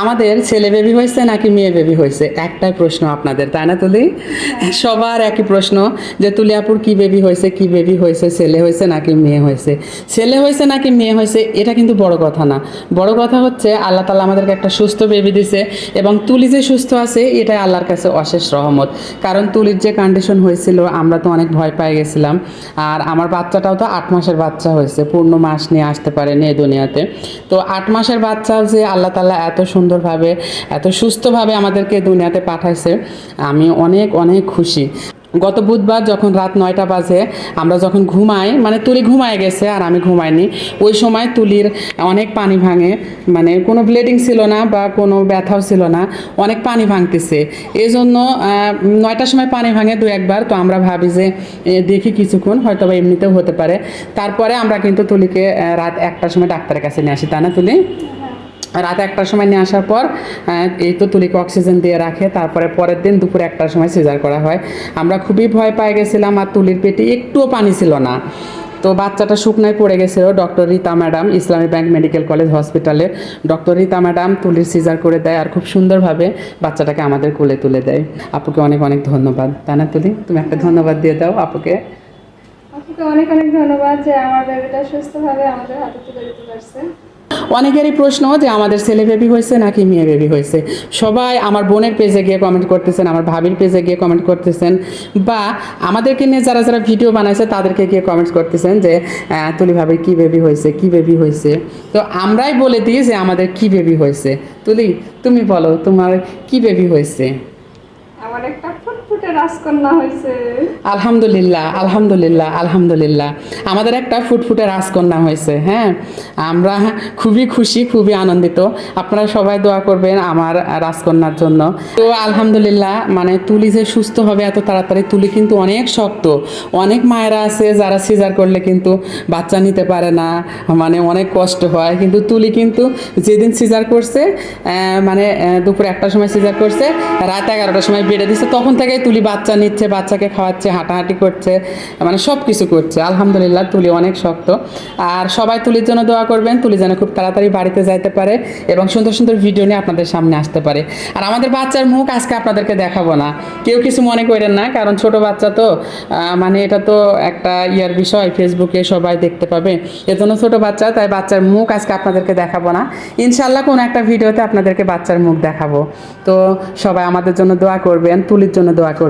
আমাদের ছেলে বেবি হয়েছে নাকি মেয়ে বেবি হয়েছে? একটাই প্রশ্ন আপনাদের, তাই না তুলি? সবার একই প্রশ্ন যে তুলিয়াপুর কি বেবি হয়েছে, কি বেবি হয়েছে, ছেলে হয়েছে নাকি মেয়ে হয়েছে? ছেলে হয়েছে নাকি মেয়ে হয়েছে, এটা কিন্তু বড় কথা না। বড় কথা হচ্ছে আল্লাহ তালা আমাদেরকে একটা সুস্থ বেবি দিছে এবং তুলি যে সুস্থ আছে, এটাই আল্লাহর কাছে অশেষ রহমত। কারণ তুলির যে কন্ডিশন হয়েছিল, আমরা তো অনেক ভয় পেয়ে গেছিলাম। আর আমার বাচ্চাটাও তো আট মাসের বাচ্চা হয়েছে, পূর্ণ মাস নিয়ে আসতে পারেনি এই দুনিয়াতে। তো আট মাসের বাচ্চাও যে আল্লাহ তালা এত সুন্দরভাবে, এত সুস্থভাবে আমাদেরকে দুনিয়াতে পাঠাইছে, আমি অনেক অনেক খুশি। গত বুধবার যখন রাত নয়টা বাজে, আমরা যখন ঘুমাই মানে তুলি ঘুমায় গেছে, আর আমি ঘুমাইনি, ওই সময় তুলির অনেক পানি ভাঙে মানে কোনো ব্লিডিং ছিল না বা কোনো ব্যথাও ছিল না, অনেক পানি ভাঙতেছে। এই জন্য নয়টার সময় পানি ভাঙে দু একবার, তো আমরা ভাবি যে দেখি কিছুক্ষণ হয়তো বা এমনিতেও হতে পারে। তারপরে আমরা কিন্তু তুলিকে রাত একটার সময় ডাক্তারের কাছে নিয়ে আসি তা না তুলি? রাত একটার সময় নিয়ে আসার পর এই তো তুলিকে অক্সিজেন দিয়ে রাখে, তারপরে পরের দিন দুপুর একটার সময় সিজার করা হয়। আমরা খুবই ভয় পেয়ে গেছিলাম আর তুলির পেটে একটুও পানি ছিল না। তো বাচ্চাটা শুকনায় পড়ে গেছিল, doctor Rita madam, Islami bank medical college হসপিটালে। ডক্টর রীতা ম্যাডাম তুলির সিজার করে দেয় আর খুব সুন্দরভাবে বাচ্চাটাকে আমাদের কোলে তুলে দেয়। আপুকে অনেক অনেক ধন্যবাদ। তা না তুলি, তুমি একটা ধন্যবাদ দিয়ে দাও আপুকে। আপুকে অনেক অনেক ধন্যবাদ যে আমার বেবিটা সুস্থভাবে আমাদের হাতে তুলে দিতে পারছে। অনেকেরই প্রশ্ন যে আমাদের ছেলে বেবি হয়েছে নাকি মেয়ে বেবি হয়েছে? সবাই আমার বোনের পেজে গিয়ে কমেন্ট করতেছেন, আমার ভাবির পেজে গিয়ে কমেন্ট করতেছেন, বা আমাদেরকে নিয়ে যারা যারা ভিডিও বানাইছে তাদেরকে গিয়ে কমেন্টস করতেছেন যে তুলি ভাবির কি বেবি হয়েছে, কি বেবি হয়েছে? তো আমরাই বলে দিই যে আমাদের কি বেবি হয়েছে। তুলি, তুমি বলো তোমার কি বেবি হয়েছে? আমার একটা রাজকন্যা হয়েছে। আলহামদুলিল্লাহ আলহামদুলিল্লাহ আলহামদুলিল্লাহ। আমাদের একটা ফুটফুটে রাজকন্যা হয়েছে হ্যাঁ? আমরা খুবই খুশি, খুবই আনন্দিত। আপনারা সবাই দোয়া করবেন আমার রাজকন্যার জন্য। তো আলহামদুলিল্লাহ মানে তুলি যে সুস্থ হবে এত তাড়াতাড়ি, তুলি কিন্তু অনেক শক্ত। অনেক মায়েরা আছে, যারা সিজার করলে কিন্তু বাচ্চা নিতে পারে না মানে অনেক কষ্ট হয়। কিন্তু তুলি কিন্তু যেদিন সিজার করছে মানে দুপুর একটার সময় সিজার করছে, রাত এগারোটার সময় বেড়ে দিচ্ছে তখন থেকে তুলি বাচ্চা নিচ্ছে, বাচ্চাকে খাওয়াচ্ছে, হাঁটাহাঁটি করছে মানে সব কিছু করছে। আলহামদুলিল্লাহ, তুলি অনেক শক্ত। আর সবাই তুলির জন্য দোয়া করবেন, তুলি যেন খুব তাড়াতাড়ি বাড়িতে যাইতে পারে এবং সুন্দর সুন্দর ভিডিও নিয়ে আপনাদের সামনে আসতে পারে। আর আমাদের বাচ্চার মুখ আজকে আপনাদেরকে দেখাবো না। কেউ কিছু মনে করেন না, কারণ ছোট বাচ্চা তো মানে এটা তো একটা ইয়ার বিষয় ফেসবুকে সবাই দেখতে পাবে। এজন্য ছোট বাচ্চা, তাই বাচ্চার মুখ আজকে আপনাদেরকে দেখাবো না। ইনশাল্লাহ কোনো একটা ভিডিওতে আপনাদেরকে বাচ্চার মুখ দেখাবো। তো সবাই আমাদের জন্য দোয়া করবেন, তুলির জন্য দোয়া করবেন।